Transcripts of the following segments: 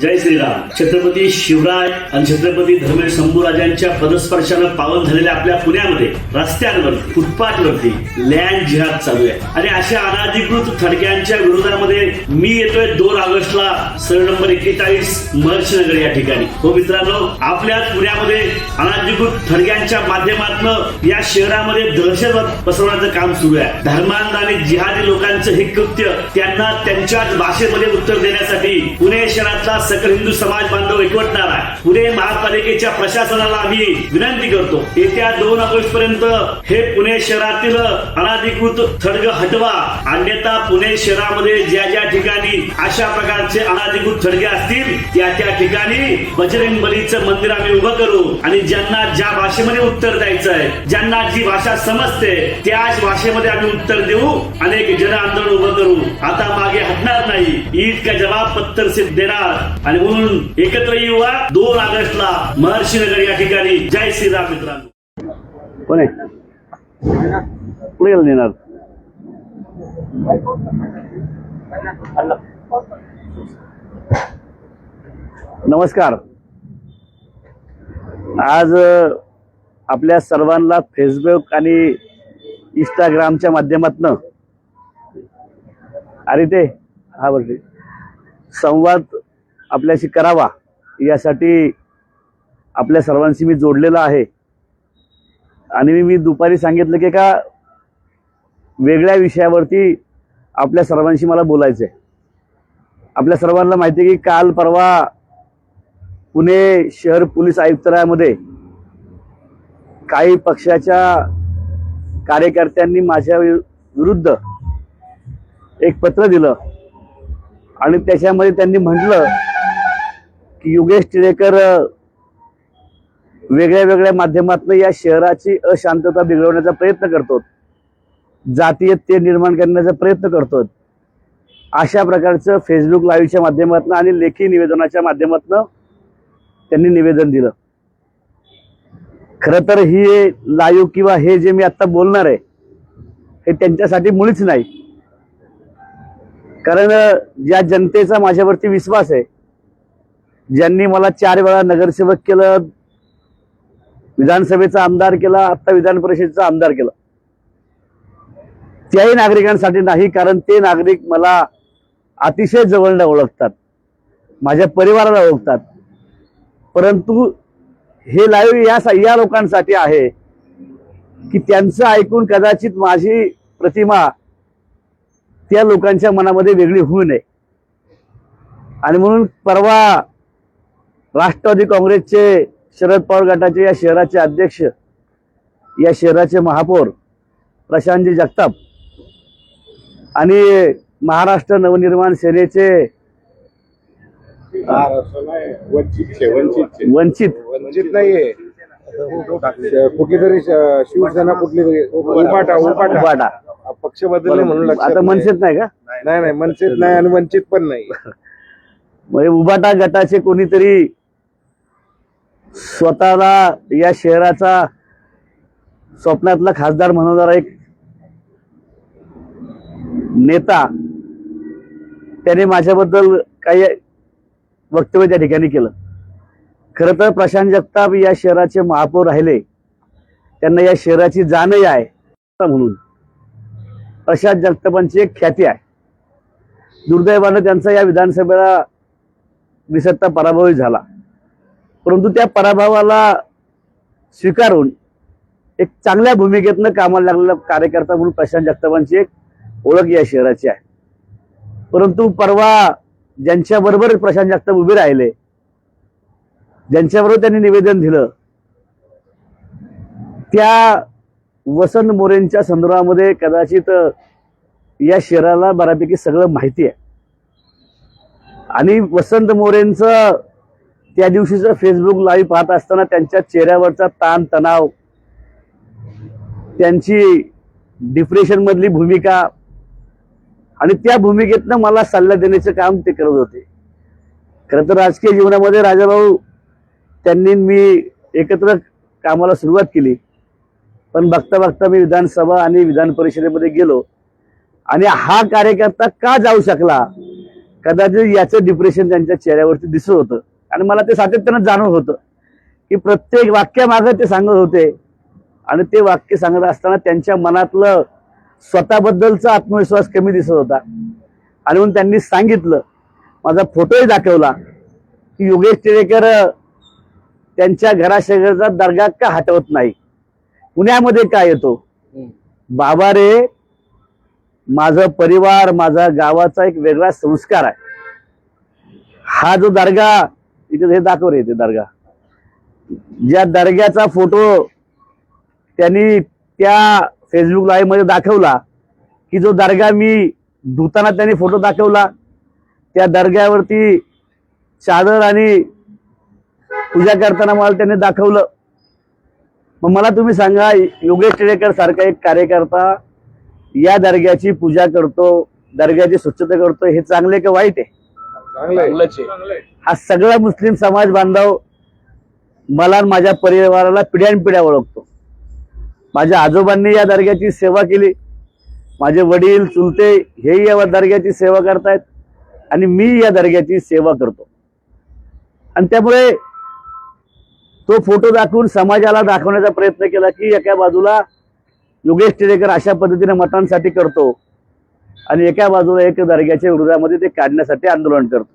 जय श्रीराम. छत्रपती शिवराय आणि छत्रपती धर्मेश शंभूराजांच्या पदस्पर्शानं पावन झालेल्या आपल्या पुण्यामध्ये रस्त्यांवर फुटपाथवरती लँड जिहाद चालू आहे. आणि अशा अनाधिकृत थडक्यांच्या विरोधामध्ये मी येतोय दोन ऑगस्टला सर नंबर एक्केचाळीस महर्षीनगर या ठिकाणी. हो मित्रांनो आपल्या पुण्यामध्ये अनाधिकृत थडग्यांच्या माध्यमातून या शहरामध्ये दहशतवाद पसरवण्याचं काम सुरू आहे. धर्मांध आणि जिहादी लोकांचं हे कृत्य त्यांना त्यांच्याच भाषेमध्ये उत्तर देण्यासाठी पुणे शहरातला सकल हिंदू समाज बांधव एकवटणार आहे. पुणे महापालिकेच्या प्रशासनाला आम्ही विनंती करतो येत्या दोन ऑगस्ट पर्यंत हे पुणे शहरातील अनाधिकृत थडग हटवा. अन्यथा पुणे शहरामध्ये ज्या ज्या ठिकाणी अशा प्रकारचे अनाधिकृत थडगे असतील त्या त्या ठिकाणी बजरंग बलीचं मंदिर आम्ही उभं करू. आणि ज्यांना ज्या भाषेमध्ये उत्तर द्यायचं आहे ज्यांना जी भाषा समजते त्याच भाषेमध्ये आम्ही उत्तर देऊ. अनेक जन आंदोलन उभं करू. आता मागे हटणार नाही. ईद का जवाब पत्तर से देणार. आणि म्हणून एकत्र येऊया दोन ऑगस्टला महर्षीनगर या ठिकाणी. जय श्रीराम मित्रांनो. कोण आहे? पुढे नेणार नमस्कार. आज आपल्या सर्वांना फेसबुक आणि इंस्टाग्रामच्या माध्यमातनं अरे ते हा बरं संवाद आपल्याशी करावा. यासाठी आपल्या सर्वांशी मी जोडलेला आहे. आणि मी- दुपारी सांगितलं की एका वेगळ्या विषयावरती आपल्या सर्वांशी मला बोलायचं आहे आपल्या सर्वांना माहिती आहे की काल परवा पुणे शहर पोलीस आयुक्तालयामध्ये काही पक्षाच्या कार्यकर्त्यांनी माझ्या विरुद्ध एक पत्र दिलं. आणि त्याच्यामध्ये त्यांनी म्हटलं की योगेश टिळेकर वेगळ्या वेगळ्या माध्यमातून या शहराची अशांतता बिघडवण्याचा प्रयत्न करतो जातीयते निर्माण करण्याचा प्रयत्न करतो अशा प्रकारचं फेसबुक लाईव्हच्या माध्यमातून आणि लेखी निवेदनाच्या माध्यमातून त्यांनी निवेदन दिलं. खरं तर ही लाईव्ह किंवा हे जे मी आता बोलणार आहे हे त्यांच्यासाठी मुळीच नाही. कारण ज्या जनतेचा माझ्यावरती विश्वास आहे. ज्यांनी मला चार वेळा नगरसेवक केलं विधानसभेचा आमदार केला आता विधान परिषदेचा आमदार केला. त्याही नागरिकांसाठी नाही कारण ते नागरिक मला अतिशय जवळनं ओळखतात. माझ्या परिवाराला ओळखतात. परंतु हे लाईव्ह या या लोकांसाठी आहे की त्यांचं ऐकून कदाचित माझी प्रतिमा त्या लोकांच्या मनामध्ये वेगळी होऊ नये. आणि म्हणून परवा राष्ट्रवादी काँग्रेसचे शरद पवार गटाचे या शहराचे अध्यक्ष या शहराचे महापौर प्रशांतजी जगताप आणि महाराष्ट्र नवनिर्माण सेनेचे वंचित. वंचित नाहीये. शिवसेना कुठली उपाटा पक्ष बदलले म्हणून आता. मनसेत नाही का? नाही नाही मनसेत नाही आणि वंचित पण नाही. म्हणजे उबाटा गटाचे कोणीतरी स्वतःला या शहराचा स्वप्नातला खासदार म्हणणारा एक नेता त्याने माझ्याबद्दल काही वक्तव्य त्या ठिकाणी केलं. खरं तर प्रशांत जगताप या शहराचे महापौर राहिले. त्यांना या शहराची जाणही आहे म्हणून. प्रशांत जगतापांची एक ख्याती आहे. दुर्दैवानं त्यांचा या विधानसभेला निसत्ता पराभवही झाला. परंतु त्या पराभवाला स्वीकारून एक चांगल्या भूमिकेतनं कामाला लागलेला कार्यकर्ता म्हणून प्रशांत जगतापांची एक ओळख या शहराची आहे. परंतु परवा ज्यांच्याबरोबर प्रशांत जगताप उभे राहिले ज्यांच्याबरोबर त्यांनी निवेदन दिलं त्या वसंत मोरेंच्या संदर्भामध्ये कदाचित या शहराला बऱ्यापैकी सगळं माहिती आहे. आणि वसंत मोरेंचं त्या दिवशीचं फेसबुक लाईव्ह पाहत असताना त्यांच्या चेहऱ्यावरचा ताण तणाव त्यांची डिप्रेशन मधली भूमिका आणि त्या भूमिकेतनं मला सल्ला देण्याचं काम ते करत होते. खरं तर राजकीय जीवनामध्ये राजाभाऊ त्यांनी मी एकत्र कामाला सुरुवात केली. पण बघता बघता मी विधानसभा आणि विधान परिषदेमध्ये गेलो. आणि हा कार्यकर्ता का जाऊ शकला? कदाचित याचं डिप्रेशन त्यांच्या चेहऱ्यावरती दिसत होतं. आणि मला ते सातत्यानं जाणवत होतं की प्रत्येक वाक्यामागं ते सांगत होते. आणि ते वाक्य सांगत असताना त्यांच्या मनातलं स्वतःबद्दलचा आत्मविश्वास कमी दिसत होता. आणि म्हणून त्यांनी सांगितलं माझा फोटोही दाखवला की योगेश टिळेकर त्यांच्या घराशेजारचा दर्गा का हटवत नाही? पुण्यामध्ये का येतो? बाबा रे माझं परिवार माझा गावाचा एक वेगळा संस्कार आहे. हा जो दर्गा इथे हे दाखव रे ते दर्गा. ज्या दर्ग्याचा फोटो त्यांनी त्या फेसबुक लाईव्हमध्ये दाखवला की जो दर्गा मी धुताना त्यांनी फोटो दाखवला त्या दर्ग्यावरती चादर आणि पूजा करताना मला त्यांनी दाखवलं. मग मला तुम्ही सांगा योगेश टिळेकर सारखा एक कार्यकर्ता या दर्ग्याची पूजा करतो दर्ग्याची स्वच्छता करतो हे चांगले का वाईट आहे? चांगलं हा सगळा मुस्लिम समाज बांधव मला आणि माझ्या परिवाराला पिढ्यानपिढ्या ओळखतो. माझ्या आजोबांनी या दर्ग्याची सेवा केली. माझे वडील चुलते हेही या दर्ग्याची सेवा करतायत आणि मी या दर्ग्याची सेवा करतो. आणि त्यामुळे तो फोटो दाखवून समाजाला दाखवण्याचा प्रयत्न केला की एका बाजूला योगेश टिळेकर अशा पद्धतीने मतांसाठी करतो. आणि एका बाजूला एक दर्ग्याच्या विरोधामध्ये ते काढण्यासाठी आंदोलन करतो.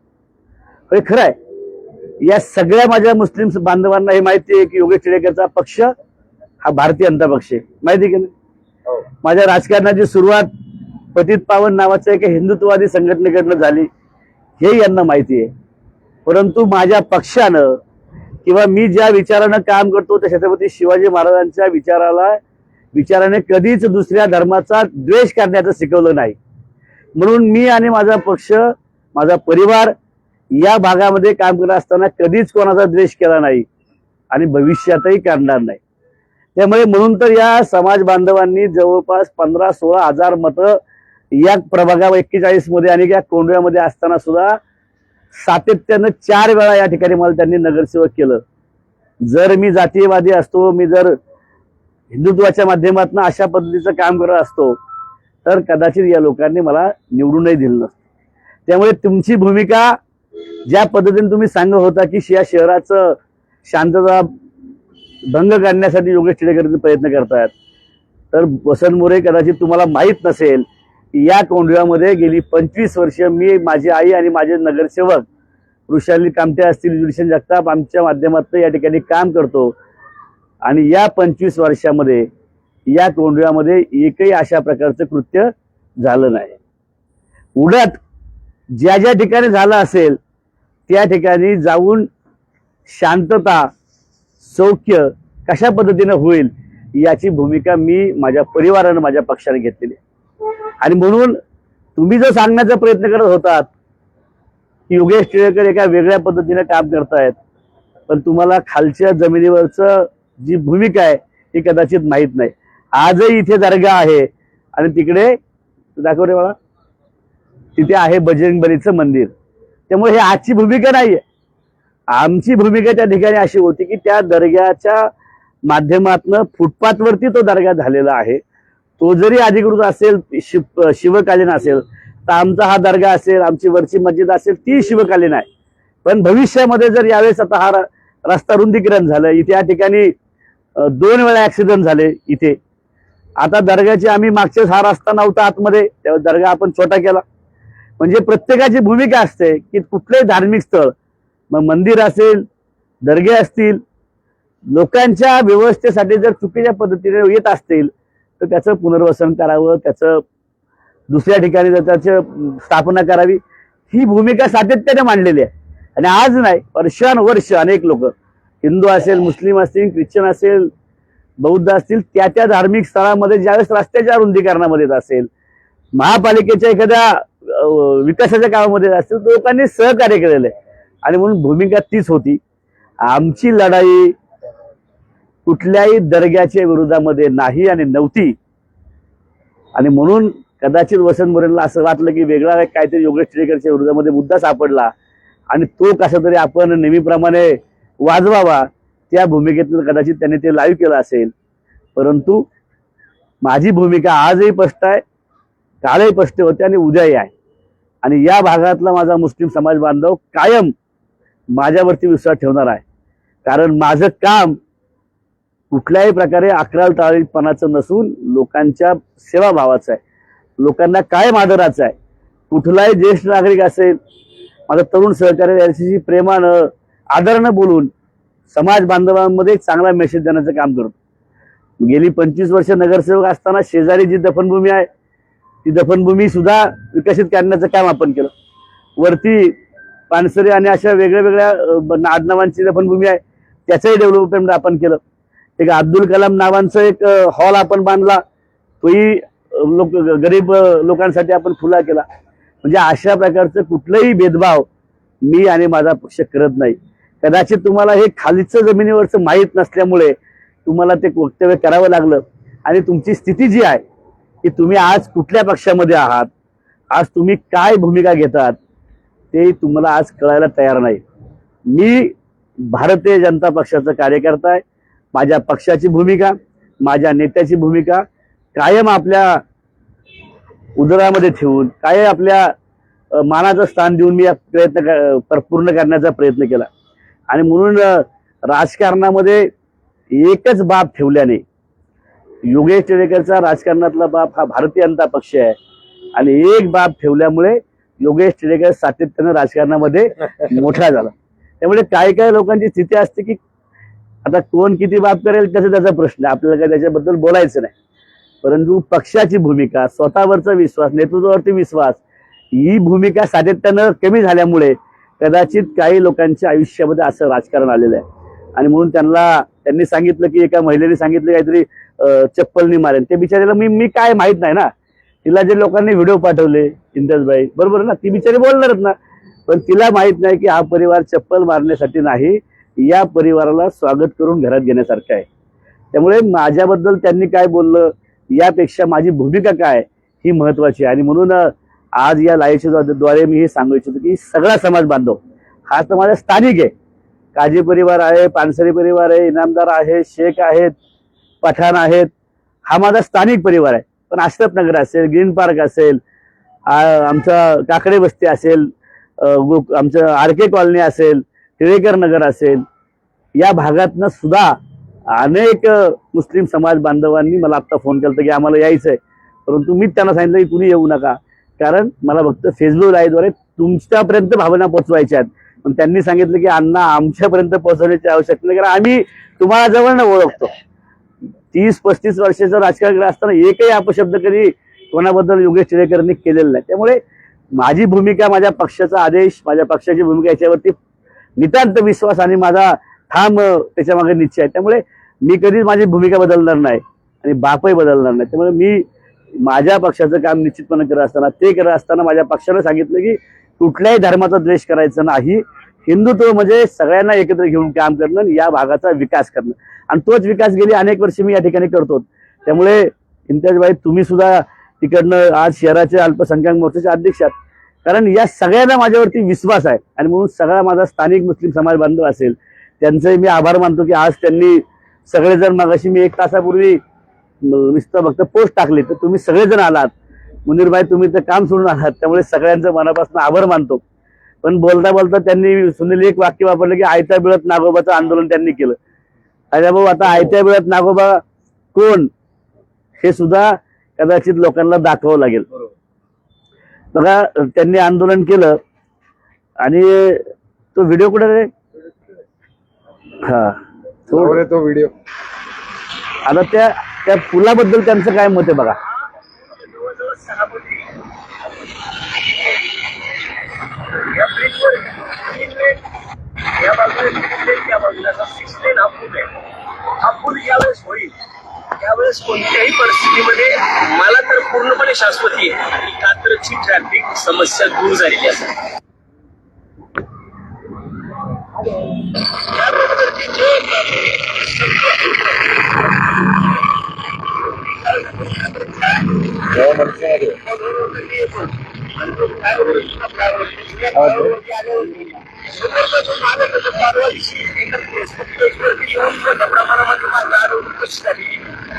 हे खरं आहे या सगळ्या माझ्या मुस्लिम बांधवांना हे माहिती आहे की योगेश टिळेकरचा पक्ष हा भारतीय जनता पक्ष आहे. माहिती आहे की नाही? माझ्या राजकारणाची सुरुवात पतित पावन नावाच्या एका हिंदुत्ववादी संघटनेकडनं झाली. हे यांना माहिती आहे. परंतु माझ्या पक्षानं किंवा मी ज्या विचारानं काम करतो त्या छत्रपती शिवाजी महाराजांच्या विचाराला विचाराने कधीच दुसऱ्या धर्माचा द्वेष करण्याचं शिकवलं नाही. म्हणून मी आणि माझा पक्ष माझा परिवार या भागामध्ये काम करत असताना कधीच कोणाचा द्वेष केला नाही आणि भविष्यातही करणार नाही. त्यामुळे म्हणून तर या समाज बांधवांनी जवळपास पंधरा सोळा हजार मतं या प्रभागा एक्केचाळीसमध्ये आणि या कोंडव्यामध्ये असताना सुद्धा सातत्यानं चार वेळा या ठिकाणी मला त्यांनी नगरसेवक केलं. जर मी जातीयवादी असतो मी जर हिंदुत्वाच्या माध्यमातून अशा पद्धतीचं काम करत असतो तर कदाचित या लोकांनी मला निवडूनही दिलं नसतं. त्यामुळे तुमची भूमिका ज्या पद्धतीने तुम्ही सांगत होता की या शहराचं शांतता भंग काढण्यासाठी योगेश टिळेकरांचे प्रयत्न करतात तर वसंत मोरे कदाचित तुम्हाला माहीत नसेल या कोंडव्यामध्ये गेली पंचवीस वर्ष मी माझी आई आणि माझे नगरसेवक वृषाली कामते असतील विल्सन जगताप आमच्या माध्यमातून या ठिकाणी काम करतो. आणि या पंचवीस वर्षामध्ये या कोंडव्यामध्ये एकही अशा प्रकारचं कृत्य झालं नाही. उलट ज्या ज्या ठिकाणी झालं असेल त्या ठिकाणी जाऊन शांतता सौख्य कशा पद्धतीनं होईल याची भूमिका मी माझ्या परिवारानं माझ्या पक्षाने घेतलेली आणि म्हणून तुम्ही जो सांगण्याचा प्रयत्न करत होतात की योगेश टिळेकर एका वेगळ्या पद्धतीने काम करतायत पण तुम्हाला खालच्या जमिनीवरचं जी भूमिका आहे ही कदाचित माहीत नाही. आजही इथे दर्गा आहे. आणि तिकडे दाखव रे मला तिथे आहे बजरंग बलीचं मंदिर. त्यामुळे हे आजची भूमिका नाहीये. आमची भूमिका त्या ठिकाणी अशी होती की त्या दर्ग्याच्या माध्यमातनं फुटपाथवरती तो दर्गा झालेला आहे. तो जरी अधिकृत असेल शिव शिवकालीन असेल तर आमचा हा दर्गा असेल आमची वरची मस्जिद असेल ती शिवकालीन आहे. पण भविष्यामध्ये जर यावेळेस आता हा र- रस्ता रुंदीकरण झालं इथे या ठिकाणी दोन वेळा ऍक्सिडेंट झाले इथे. आता दर्ग्याची आम्ही मागच्याच हा रस्ता नव्हता आतमध्ये तेव्हा दर्गा आपण छोटा केला. म्हणजे प्रत्येकाची भूमिका असते की कुठलंही धार्मिक स्थळ मग मंदिर असेल दर्गे असतील लोकांच्या व्यवस्थेसाठी जर चुकीच्या पद्धतीने येत असतील तर त्याचं पुनर्वसन करावं त्याचं दुसऱ्या ठिकाणी जर त्याचं स्थापना करावी ही भूमिका सातत्याने मांडलेली आहे. आणि आज नाही वर्षानुवर्ष अनेक लोक हिंदू असेल मुस्लिम असतील ख्रिश्चन असेल बौद्ध असतील त्या त्या धार्मिक स्थळामध्ये ज्यावेळेस रस्त्याच्या रुंदीकरणामध्ये असेल महापालिकेच्या एखाद्या विकासाच्या कामामध्ये असेल लोकांनी सहकार्य केलेलं आहे. आणि म्हणून भूमिका तीच होती. आमची लढाई कुठल्याही दर्ग्याच्या विरोधामध्ये नाही आणि नव्हती. आणि म्हणून कदाचित वसंत मोरेंना असं वाटलं की वेगळा काहीतरी योगेश टिळेकरच्या विरोधामध्ये मुद्दा सापडला आणि तो कसा तरी आपण नेहमीप्रमाणे वाजवावा. त्या भूमिकेतून कदाचित त्यांनी ते लाईव्ह केलं असेल. परंतु माझी भूमिका आजही स्पष्ट आहे कालही स्पष्ट होते आणि उद्याही आहे. आणि या भागातला माझा मुस्लिम समाज बांधव कायम माझ्यावरती विश्वास ठेवणार आहे. कारण माझं काम कुठल्याही प्रकारे अकराल टाळीपणाचं नसून लोकांच्या सेवाभावाचं आहे. लोकांना कायम आदराचं आहे. कुठलाही ज्येष्ठ नागरिक असेल माझा तरुण सहकारी यांच्याशी प्रेमानं आदरानं बोलून समाज बांधवांमध्ये एक चांगला मेसेज देण्याचं काम करतो. गेली पंचवीस वर्ष नगरसेवक असताना शेजारी जी दफनभूमी आहे ती दफनभूमी सुद्धा विकसित करण्याचं काम आपण केलं. वरती पानसरे आणि अशा वेगळ्या वेगळ्या अं, आडनावांची दफनभूमी आहे त्याचंही डेव्हलपमेंट आपण केलं. एक अब्दुल कलाम नावांचं एक हॉल आपण बांधला. तोही लोक गरीब लोकांसाठी आपण खुला केला. म्हणजे अशा प्रकारचं कुठलंही भेदभाव मी आणि माझा पक्ष करत नाही. कदाचित तुम्हाला हे खालीचं जमिनीवरचं माहीत नसल्यामुळे तुम्हाला ते वक्तव्य करावं लागलं. आणि तुमची स्थिती जी आहे की तुम्ही आज कुठल्या पक्षामध्ये आहात आज तुम्ही काय भूमिका घेतात ते तुम्हाला आज कळायला तयार नाही. मी भारतीय जनता पक्षाचा कार्यकर्ता आहे. माझ्या पक्षाची भूमिका माझ्या नेत्याची भूमिका कायम आपल्या उदरामध्ये ठेवून काय आपल्या मानाचं स्थान देऊन मी या प्रयत्न क- पर- पूर्ण करण्याचा प्रयत्न केला. आणि म्हणून राजकारणामध्ये एकच बाब ठेवल्याने योगेश टिळेकरचा राजकारणातला बाब हा भारतीय जनता पक्ष आहे. आणि एक बाब ठेवल्यामुळे योगेश टिळेकर सातत्यानं राजकारणामध्ये मोठा झाला. त्यामुळे काही काही लोकांची स्थिती असते की आता कोण किती बाब करेल त्याचा त्याचा प्रश्न आहे. आपल्याला काय त्याच्याबद्दल बोलायचं नाही. परंतु पक्षाची भूमिका स्वतःवरचा विश्वास नेतृत्वावरती विश्वास ही भूमिका सातत्यानं कमी झाल्यामुळे कदाचित काही लोकांच्या आयुष्यामध्ये असं राजकारण आलेलं आहे. आणि म्हणून त्यांना त्यांनी सांगितलं की एका महिलेने सांगितलं काहीतरी चप्पलनी मारेन. ते बिचारीला मी मी काय माहीत नाही ना. तिला जे लोकांनी व्हिडिओ पाठवले इंदसबाई बरोबर ना? ती बिचारी बोलणारच ना. पण तिला माहीत नाही की हा परिवार चप्पल मारण्यासाठी नाही या परिवाराला स्वागत करून घरात घेण्यासारखं आहे. त्यामुळे माझ्याबद्दल त्यांनी काय बोललं यापेक्षा माझी भूमिका काय ही महत्वाची आहे. आणि म्हणून आज या लाईव्हच्या द्वारे मी हे सांगू इच्छितो की सगळा समाज बांधव हा तर माझा स्थानिक आहे. काजी परिवार आहे पानसरी परिवार आहे इनामदार आहे शेख आहेत पठाण आहेत. हा माझा स्थानिक परिवार आहे. पण आश्रफ नगर असेल ग्रीन पार्क असेल आमचा काकडे वस्ती असेल आमचं आर के कॉलनी असेल टिळेकर नगर असेल या भागातनं सुद्धा अनेक मुस्लिम समाज बांधवांनी मला आत्ता फोन केला की आम्हाला यायचं आहे परंतु मी त्यांना सांगितलं की कुणी येऊ नका. कारण मला फक्त फेसबुक लाईव्हद्वारे तुमच्यापर्यंत भावना पोहोचवायच्या आहेत. पण त्यांनी सांगितलं की अण्णा आमच्यापर्यंत पोहोचवण्याची आवश्यकता नाही. कारण आम्ही तुम्हाला जवळनं ओळखतो. तीस पस्तीस वर्षाचं राजकारण असताना एकही अपशब्द कधी कोणाबद्दल योगेश टिळेकरांनी केलेला नाही. त्यामुळे माझी भूमिका माझ्या पक्षाचा आदेश माझ्या पक्षाची भूमिका याच्यावरती नितांत विश्वास आणि माझा ठाम त्याच्यामागे निश्चय आहे. त्यामुळे मी कधीच माझी भूमिका बदलणार नाही आणि बापही बदलणार नाही. त्यामुळे मी माझ्या पक्षाचं काम निश्चितपणे करत असताना ते करत असताना माझ्या पक्षानं सांगितलं की कुठल्याही धर्माचा द्वेष करायचा नाही. हिंदुत्व म्हणजे सगळ्यांना एकत्र घेऊन काम करणं आणि या भागाचा विकास करणं. आणि तोच विकास गेली अनेक वर्ष मी या ठिकाणी करतो. त्यामुळे इम्तियाजबाई तुम्ही सुद्धा तिकडनं आज शहराचे अल्पसंख्याक मोर्चाचे अध्यक्ष कारण या सगळ्यांना माझ्यावरती विश्वास आहे आणि म्हणून सगळा माझा स्थानिक मुस्लिम समाज बांधव असेल त्यांचे मी आभार मानतो की आज त्यांनी सगळेजण मागाशी मी एक तासापूर्वी नुसतं फक्त पोस्ट टाकली. तर तुम्ही सगळेजण आलात. मुनीरबाई तुम्ही तर काम सोडून आलात. त्यामुळे सगळ्यांचं मनापासून आभार मानतो. पण बोलता बोलता त्यांनी सुनील एक वाक्य वापरलं की आयत्या बिळत नागोबाचं आंदोलन त्यांनी केलं. अरे भाऊ आता आयत्या बिळत नागोबा कोण? हे सुद्धा कदाचित लोकांना दाखवावं लागेल. बघा त्यांनी आंदोलन केलं आणि तो व्हिडिओ कुठे रे? हा. तो व्हिडिओ. आता त्या त्या पुलाबद्दल त्यांचं काय मत आहे बघा? त्यावेळेस कोणत्याही परिस्थितीमध्ये मला तर पूर्णपणे शाश्वती आहे की कात्रची ट्रॅफिक समस्या दूर झालेली असेल. तिथे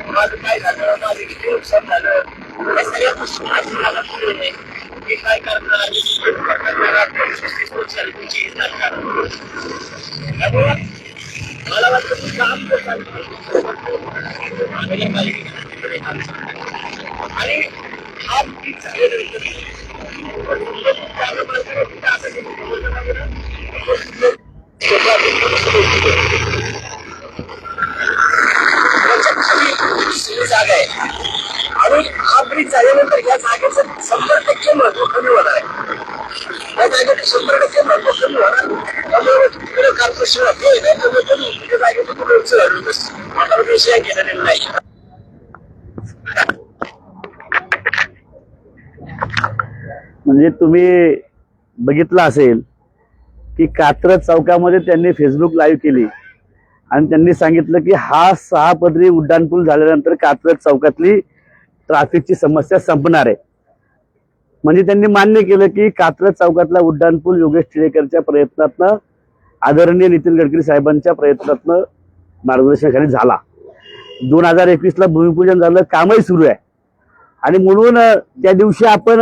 माझं काय झालं माझं किती नुकसान झालं या सगळ्या गोष्टी माहिती मला पुढे हे काय करणार करणार मला वाटतं काम करतात आणि हा पीक जागा आहे आणि हा ब्रिज झाल्यानंतर या जागेचं शंभर टक्के महत्त्व कमी होणार आहे या जागेचं शंभर टक्के महत्त्व कमी होणार त्यामुळे तिकडे कार्पोरेशन जागेचं पुढे आता विषय केलेला नाही म्हणजे तुम्ही बघितलं असेल की कात्रज चौकामध्ये त्यांनी फेसबुक लाईव्ह केली. आणि त्यांनी सांगितलं की हा सहा पदरी उड्डाणपूल झाल्यानंतर कात्रज चौकातली ट्रॅफिकची समस्या संपणार आहे. म्हणजे त्यांनी मान्य केलं की कात्रज चौकातला उड्डाणपूल योगेश टिळेकरच्या प्रयत्नातनं आदरणीय नितीन गडकरी साहेबांच्या प्रयत्नातनं मार्गदर्शनाखाली झाला. दोन हजार एकवीसला भूमिपूजन झालं कामही सुरू आहे. आणि म्हणून त्या दिवशी आपण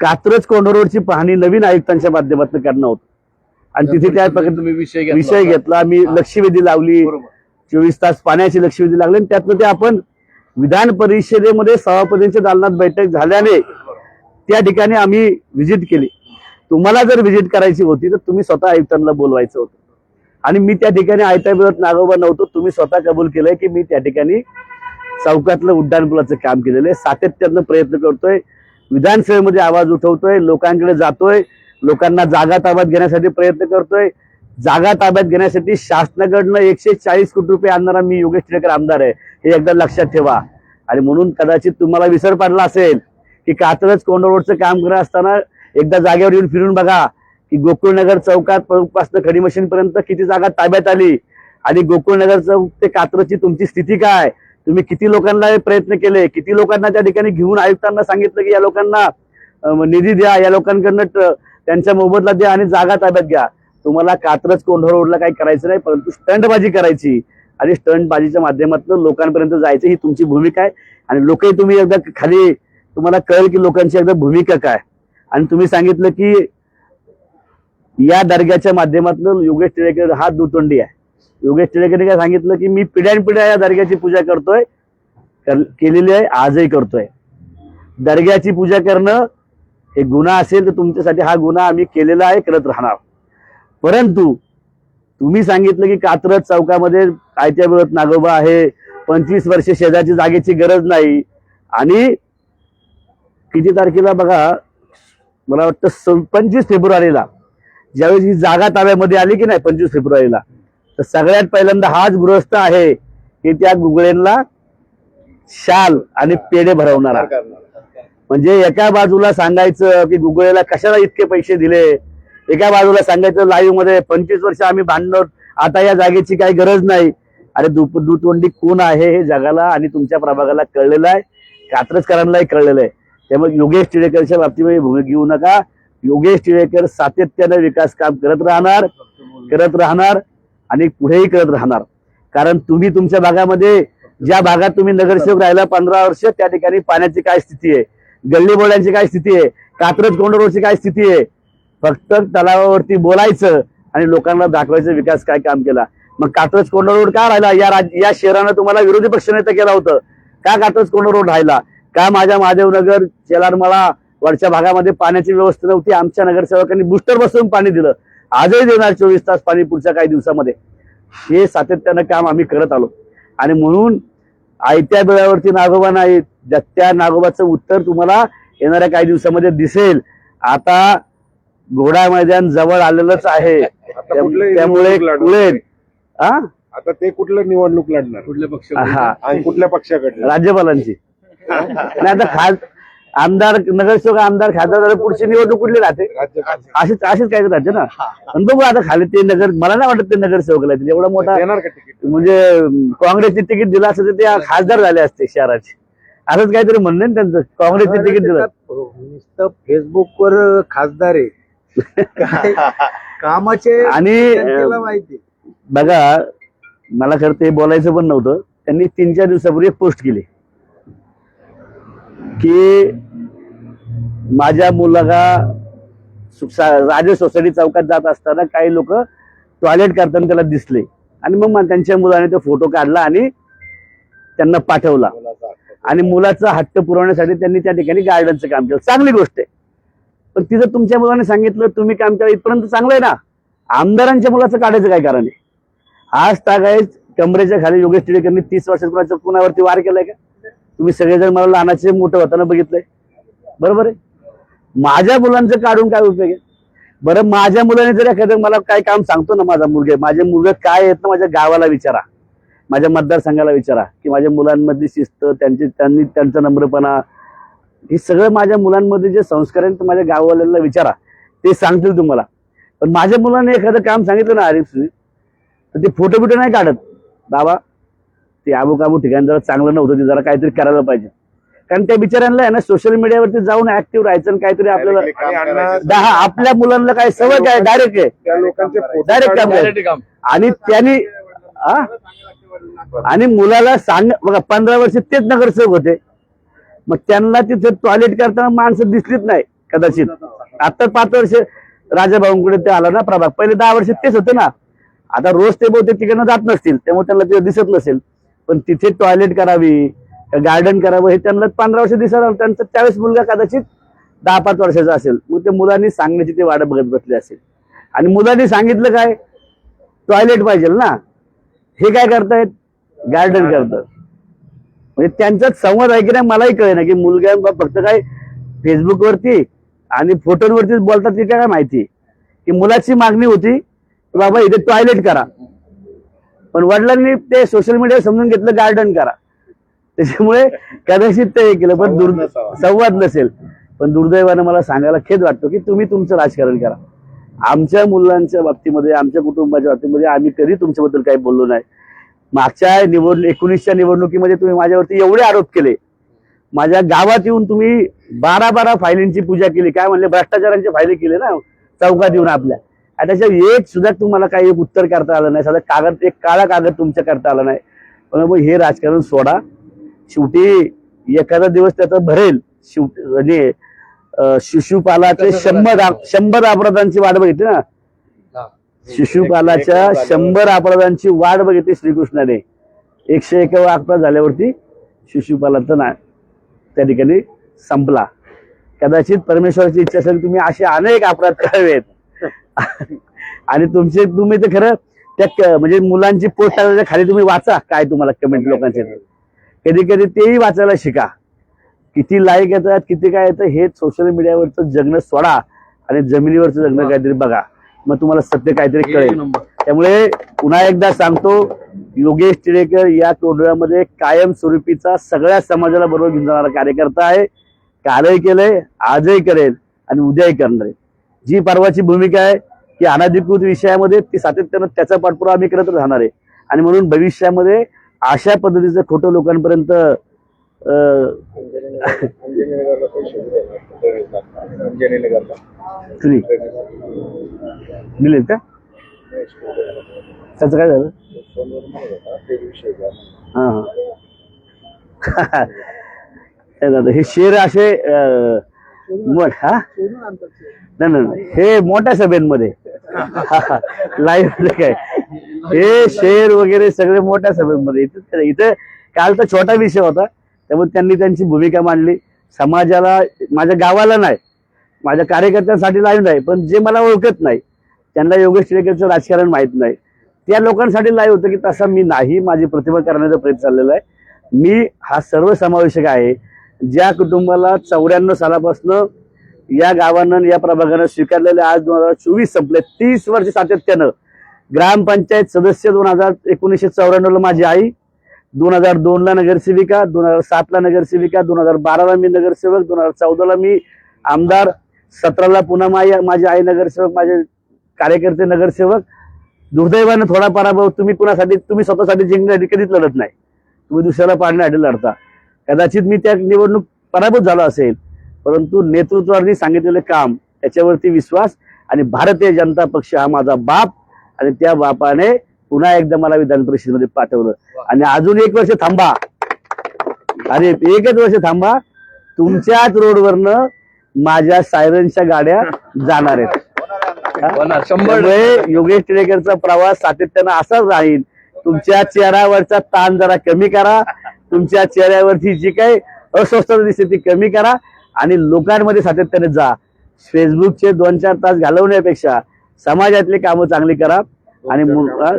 कात्रज कोंढरोडची पाहणी नवीन आयुक्तांच्या माध्यमातून करणार होतो. आणि तिथे त्या प्रकारे विषय घेतला मी लक्षवेधी लावली. चोवीस तास पाण्याची लक्षवेधी लागली आणि त्यातनं ते आपण विधान परिषदेमध्ये सभापतींच्या दालनात बैठक झाल्याने त्या ठिकाणी आम्ही व्हिजिट केली. तुम्हाला जर व्हिजिट करायची होती तर तुम्ही स्वतः आयुक्तांना बोलवायचं होतं. आणि मी त्या ठिकाणी आयत्या विरोध नागोबा नव्हतो तुम्ही स्वतः कबूल केलंय की मी त्या ठिकाणी चौकातलं उड्डाणपुलाचं काम केलेलं आहे. सातत्यानं प्रयत्न करतोय. विधानसभेमध्ये आवाज उठवतोय लोकांकडे जातोय लोकांना जागा ताब्यात घेण्यासाठी प्रयत्न करतोय. जागा ताब्यात घेण्यासाठी शासनाकडनं एकशे चाळीस कोटी रुपये आणणारा मी योगेश टिळेकर आमदार आहे. हे एकदा लक्षात ठेवा. आणि म्हणून कदाचित तुम्हाला विसर पडला असेल की कात्रज कोंडरोडचं काम करत असताना एकदा जागेवर येऊन फिरून बघा की गोकुळनगर चौकात पासून खडी मशीन पर्यंत किती जागा ताब्यात आली आणि गोकुळनगर चौक ते कात्रजची तुमची स्थिती काय? तुम्ही किती लोकांना हे प्रयत्न केले किती लोकांना त्या ठिकाणी घेऊन आयुक्तांना सांगितलं की या लोकांना निधी द्या या लोकांकडनं त्यांच्या मोबदला द्या आणि जागा ताब्यात घ्या. तुम्हाला कात्रच कोंढर रोडला काही करायचं नाही परंतु स्टंटबाजी करायची. आणि स्टंटबाजीच्या माध्यमातून लोकांपर्यंत जायचं ही तुमची भूमिका आहे. आणि लोकही तुम्ही एकदा खाली तुम्हाला कळेल की लोकांची एकदा भूमिका काय. आणि तुम्ही सांगितलं की या दर्ग्याच्या माध्यमातून योगेश टिळेकर हा दुतोंडी आहे. योगेश टिळेकरने काय सांगितलं की मी पिढ्यानपिढ्या या दर्ग्याची पूजा करतोय केलेली आहे आजही करतोय. दर्ग्याची पूजा करणं हे गुन्हा असेल तर तुमच्यासाठी हा गुन्हा आम्ही केलेला आहे करत राहणार. परंतु तुम्ही सांगितलं की कात्रज चौकामध्ये आयत्या वेळात नागोबा आहे पंचवीस वर्षे शेजारची जागेची गरज नाही. आणि किती तारखेला बघा मला वाटतं पंचवीस फेब्रुवारीला. ज्यावेळेस ही जागा ताब्यामध्ये आली की नाही पंचवीस फेब्रुवारीला. तर सगळ्यात पहिल्यांदा हाच गृहस्थ आहे की त्या गुगळेंना शाल आणि पेढे भरवणारा. म्हणजे एका बाजूला सांगायचं की गुगळेला कशाला इतके पैसे दिले? एका बाजूला सांगायचं लाईव्हमध्ये पंचवीस वर्ष आम्ही भांडलो आता या जागेची काही गरज नाही. अरे दु दुतोंडी कोण आहे हे जगाला आणि तुमच्या प्रभागाला कळलेलं आहे? कात्रजकरांनाही कळलेलं आहे. त्यामुळे योगेश टिळेकरच्या बाबतीमध्ये भूमिका घेऊ नका. योगेश टिळेकर सातत्यानं विकास काम करत राहणार करत राहणार. आणि पुढेही करत राहणार. कारण तुम्ही तुमच्या भागामध्ये ज्या भागात तुम्ही नगरसेवक राहिला पंधरा वर्ष त्या ठिकाणी पाण्याची काय स्थिती आहे? गल्ली बोळ्यांची काय स्थिती आहे? कात्रज कोंडरोडची काय स्थिती आहे? फक्त तलावावरती बोलायचं आणि लोकांना दाखवायचं विकास काय काम केला. मग कात्रज कोंड रोड का राहिला? या राज या शहरानं तुम्हाला विरोधी पक्षनेता केला होतं. का कात्रज कोंड रोड राहिला? का माझ्या महादेवनगर चेलारमाळा वरच्या भागामध्ये पाण्याची व्यवस्था नव्हती? आमच्या नगरसेवकांनी बुस्टर बसवून पाणी दिलं. आजही देणार चोवीस तास पाणी पुढच्या काही दिवसामध्ये. हे सातत्यानं काम आम्ही करत आलो. आणि म्हणून आयत्या बेळावरती नागोबा नाही ज्या- त्या नागोबाचं उत्तर तुम्हाला येणाऱ्या काही दिवसामध्ये दिसेल. आता घोडा मैदान जवळ आलेलंच आहे. त्यामुळे हा आता ते कुठलं निवडणूक लढणार? कुठल्या पक्ष हा. आणि कुठल्या पक्षाकडे राज्यपालांची. आणि आता खास आमदार नगरसेवक आमदार खासदार झाले, पुढची निवडणूक कुठली राहते? अशीच अशीच काय राहते ना? पण बघू आता खाली ते नगर मला नाही वाटत ते नगरसेवक लागतील एवढा मोठा देणार का तिकीट? म्हणजे काँग्रेसचे तिकीट दिलं असतं तर ते खासदार झाले असते शहराचे. असंच काहीतरी म्हणणं त्यांचं? काँग्रेसचे तिकीट दिलं. नुसतं फेसबुकवर खासदार आहे. काय? कामाचे आणि माहिती बघा मला खरं ते बोलायचं पण नव्हतं. त्यांनी तीन चार दिवसापूर्वी एक पोस्ट केली. की माझ्या मुलगा राजे सोसायटी चौकात जात असताना काही लोक टॉयलेट करताना त्याला दिसले. आणि मग त्यांच्या मुलाने तो फोटो काढला आणि त्यांना पाठवला. आणि मुलाचा हट्ट पुरवण्यासाठी त्यांनी त्या ठिकाणी गार्डनचं काम केलं. चांगली गोष्ट आहे. पण तिथं तुमच्या मुलाने सांगितलं तुम्ही काम करा इथपर्यंत चांगलं आहे ना? आमदारांच्या मुलाचं काढायचं काय कारण आहे? आज तागायच कमरेच्या खाली योगेश टिळेकरनी तीस वर्षात कुणावरती वार केलाय का? तुम्ही सगळेजण मला लहानाचे मोठं होताना बघितलंय. बरोबर आहे? माझ्या मुलांचं काढून काय उपयोग आहे? बरं माझ्या मुलाने जर एखादं मला काय काम सांगतो ना माझा मुलगा माझे मुलगा काय येत ना माझ्या गावाला विचारा. माझ्या मतदारसंघाला विचारा की माझ्या मुलांमधली शिस्त त्यांची त्यांनी त्यांचा नम्रपणा हे सगळं माझ्या मुलांमध्ये जे संस्कार आहेत ते माझ्या गाववाल्याला विचारा. ते सांगतील तुम्हाला. पण माझ्या मुलाने एखादं काम सांगितलं ना आरिफ तर ते फोटो बिटो नाही काढत. बाबा ते आबू काबू ठिकाण जरा चांगलं नव्हतं ते जरा काहीतरी करायला पाहिजे. कारण त्या बिचाऱ्यांना आहे ना सोशल मीडियावरती जाऊन ऍक्टिव्ह राहायचं आणि काहीतरी आपल्याला दहा आपल्या मुलांना काय सवय काय? डायरेक्ट आहे. त्या लोकांचे फोटो डायरेक्ट काम. आणि त्यांनी? आणि मुलाला सांग बघा पंधरा वर्ष तेच नगरसेवक होते. मग त्यांना तिथे टॉयलेट करताना माणसं दिसलीच नाही कदाचित. आता पाच वर्ष राजाभाऊंकडे ते आला ना प्रभाग. पहिले दहा वर्ष तेच होते ना. आता रोज ते बहुतेक तिकडनं जात नसतील त्यामुळे त्यांना ते दिसत नसेल. पण तिथे टॉयलेट करावी गार्डन करावं हे त्यांना पंधरा वर्ष दिसत आलं. त्यांचा त्यावेळेस मुलगा कदाचित दहा पाच वर्षाचा असेल. मग ते मुलांनी सांगण्याची ते वाट बघत बसले असेल. आणि मुलांनी सांगितलं काय? टॉयलेट पाहिजे ना. हे काय करतायत? गार्डन करतात. म्हणजे त्यांच्यात संवाद आहे की नाही मलाही कळे ना की मुलगा फक्त काय फेसबुकवरती आणि फोटोवरतीच बोलतात की काय माहिती? की मुलाची मागणी होती की बाबा इथे टॉयलेट करा. पण वडिलांनी ते सोशल मीडिया समजून घेतलं गार्डन करा. त्याच्यामुळे कदाचित ते हे केलं पण दुर्. संवाद नसेल. पण दुर्दैवानं मला सांगायला खेद वाटतो की तुम्ही तुमचं राजकारण करा. आमच्या मुलांच्या बाबतीमध्ये आमच्या कुटुंबाच्या बाबतीमध्ये आम्ही कधी तुमच्याबद्दल काही बोललो नाही. मागच्या निवड एकोणीसच्या निवडणुकीमध्ये तुम्ही माझ्यावरती एवढे आरोप केले. माझ्या गावात येऊन तुम्ही बारा बारा फायलींची पूजा केली. काय म्हणले? भ्रष्टाचारांचे फायले केले ना? चौकात येऊन आपल्या. त्याच्या एक सुद्धा तुम्हाला काही एक उत्तर करता आलं नाही. साधा कागद एक काळा कागद तुमच्या करता आला नाही. पण मग हे राजकारण सोडा. शेवटी एखादा दिवस त्याचा भरेल. शेवटी म्हणजे शिशुपालाचे शंभर शंभर अपराधांची वाट बघितली ना? शिशुपालाच्या शंभर अपराधांची वाट बघितली श्रीकृष्णाने. एकशे एक अपराध झाल्यावरती शिशुपालाचा ना त्या ठिकाणी संपला. कदाचित परमेश्वराची इच्छा असेल तुम्ही असे अनेक अपराध करावेत. आणि तुमचे तुम्ही ते खरं त्या म्हणजे मुलांची पोस्ट खाली तुम्ही वाचा काय तुम्हाला कमेंट लोकांचे. कधी कधी तेही वाचायला शिका. किती लाईक येतात किती काय येतं हे सोशल मीडियावरचं जगणं सोडा आणि जमिनीवरचं जगणं काहीतरी बघा. मग तुम्हाला सत्य काहीतरी कळेल. त्यामुळे पुन्हा एकदा सांगतो योगेश टिळेकर या टोळ्यामध्ये कायमस्वरूपीचा सगळ्या समाजाला बरोबर घेऊन जाणारा कार्यकर्ता आहे. कालही केलंय आजही करेल आणि उद्याही करणार आहे. जी परवाची भूमिका आहे की अनाधिकृत विषयामध्ये ती सातत्यानं त्याचा पाठपुरावा आम्ही करत राहणार आहे. आणि म्हणून भविष्यामध्ये अशा पद्धतीचं खोटं लोकांपर्यंत अं, दिले. का? त्याचं काय झालं? हा हा. हे शेर असे मोठ हा? नाही नाही, नाही हे मोठ्या सभेमध्ये. लाईव्ह काय? हे शेर वगैरे सगळे मोठ्या सभेमध्ये. इथं इथं कालचा छोटा विषय होता. त्यामुळे त्यांनी त्यांची भूमिका मांडली. समाजाला माझ्या गावाला नाही. माझ्या कार्यकर्त्यांसाठी लाईव्ह नाही. पण जे मला ओळखत नाही त्यांना योगेश टिळेकरचं राजकारण माहीत नाही. त्या लोकांसाठी लाईव्ह होतं की तसा मी नाही. माझी प्रतिभा करण्याचा प्रयत्न चाललेला आहे. मी हा सर्वसमावेशक आहे. ज्या कुटुंबाला चौऱ्याण्णव सालापासनं या गावानं या प्रभागानं स्वीकारलेले आज दोन हजार चोवीस संपले तीस वर्ष सातत्यानं. ग्रामपंचायत सदस्य दोन हजार एकोणीसशे चौऱ्याण्णवला माझी आई दोन हजार दोनला नगरसेविका दोन हजार सातला नगरसेविका दोन हजार बाराला मी नगरसेवक दोन हजार चौदाला मी आमदार सतराला पुन्हा माझी माझी आई नगरसेवक माझे कार्यकर्ते नगरसेवक. दुर्दैवानं थोडा पराभव तुम्ही कुणासाठी तुम्ही स्वतःसाठी जिंकण्यासाठी कधीच लढत नाही. तुम्ही दुसऱ्याला पाडण्यासाठी लढता. कदाचित मी त्या निवडणूक पराभूत झालो असेल परंतु नेतृत्वाने सांगितलेलं काम त्याच्यावरती विश्वास आणि भारतीय जनता पक्ष हा माझा बाप आणि त्या बापाने पुन्हा एकदा मला विधान परिषदेमध्ये पाठवलं. आणि अजून एक वर्ष थांबा. आणि एकच वर्ष थांबा. तुमच्याच रोडवरनं माझ्या सायरनच्या गाड्या जाणार आहेत. त्यामुळे योगेश टिळेकरचा प्रवास सातत्यानं असाच राहील. तुमच्या चेहऱ्यावरचा ताण जरा कमी करा. तुमच्या चेहऱ्यावरची जी काही अस्वस्थता दिसते ती कमी करा आणि लोकांमध्ये सातत्याने जा. फेसबुकचे दोन चार तास घालवण्यापेक्षा समाजातली कामं चांगली करा आणि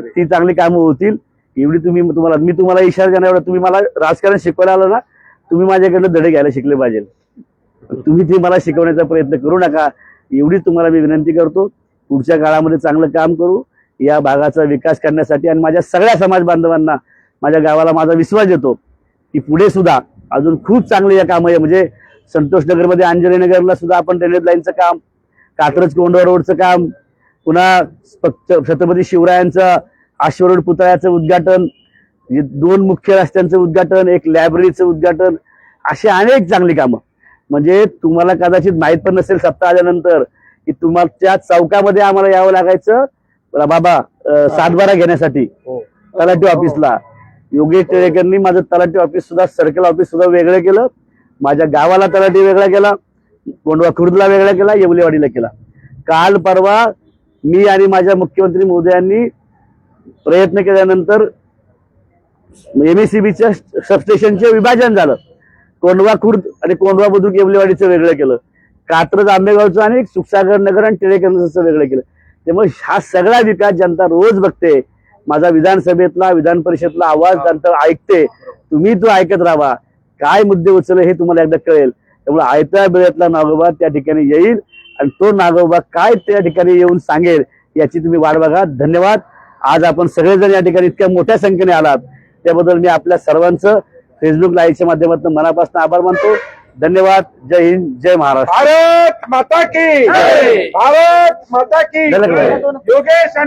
ती चांगली कामं होतील. एवढी तुम्ही तुम्हाला मी तुम्हाला इशारा देणार एवढा. तुम्ही मला राजकारण शिकवायला आलं ना तुम्ही माझ्याकडनं धडे घ्यायला शिकले पाहिजे. तुम्ही ते मला शिकवण्याचा प्रयत्न करू नका. एवढीच तुम्हाला मी विनंती करतो. पुढच्या काळामध्ये चांगलं काम करू. या भागाचा विकास करण्यासाठी आणि माझ्या सगळ्या समाज बांधवांना माझ्या गावाला माझा विश्वास येतो की पुढे सुद्धा अजून खूप चांगले या कामं आहे. म्हणजे संतोष नगरमध्ये अंजली नगरला सुद्धा आपण ड्रेनेज लाईनचं काम कात्रज कोंडवा रोडचं काम पुन्हा छत्रपती शिवरायांचं आश्वरोड पुतळ्याचं उद्घाटन हे दोन मुख्य रस्त्यांचं उद्घाटन एक लायब्ररीचं उद्घाटन अशी अनेक चांगली कामं. म्हणजे तुम्हाला कदाचित माहीत पण नसेल सप्ताह आल्यानंतर की तुम्हाला चौकामध्ये आम्हाला यावं लागायचं बाबा सातबारा घेण्यासाठी तलाठी ऑफिसला योगेश टिळेकरनी माझं तलाठी ऑफिस सुद्धा सर्कल ऑफिस सुद्धा वेगळं केलं. माझ्या गावाला तलाठी वेगळा केला कोंडवा खुर्दला वेगळा केला येवलेवाडीला केला. काल परवा मी आणि माझ्या मुख्यमंत्री मोदयांनी प्रयत्न केल्यानंतर एमएससीबीच्या सबस्टेशनचे विभाजन झालं. कोंडवा खुर्द आणि कोंडवा बुद्रुक येवलेवाडीचं वेगळं केलं. कात्रज आंबेगावचं आणि सुखसागर नगर आणि टिळेकरचं वेगळं केलं. त्यामुळे हा सगळा विकास जनता रोज बघते. माझा विधानसभेतला विधान परिषदला आवाज जनता ऐकते. तुम्ही तो ऐकत राहा. काय मुद्दे उचलले हे तुम्हाला एकदा कळेल. त्यामुळे आयत्या वेळेतला नागोबा त्या ठिकाणी येईल आणि तो नागोबा काय त्या ठिकाणी येऊन सांगेल याची तुम्ही वाट बघा. धन्यवाद. आज आपण सगळेजण या ठिकाणी इतक्या मोठ्या संख्येने आलात. त्याबद्दल मी आपल्या सर्वांचं फेसबुक लाईव्हच्या माध्यमातून मनापासून आभार मानतो. धन्यवाद. जय हिंद. जय महाराष्ट्र. भारत माता की भारत माता की. योगेश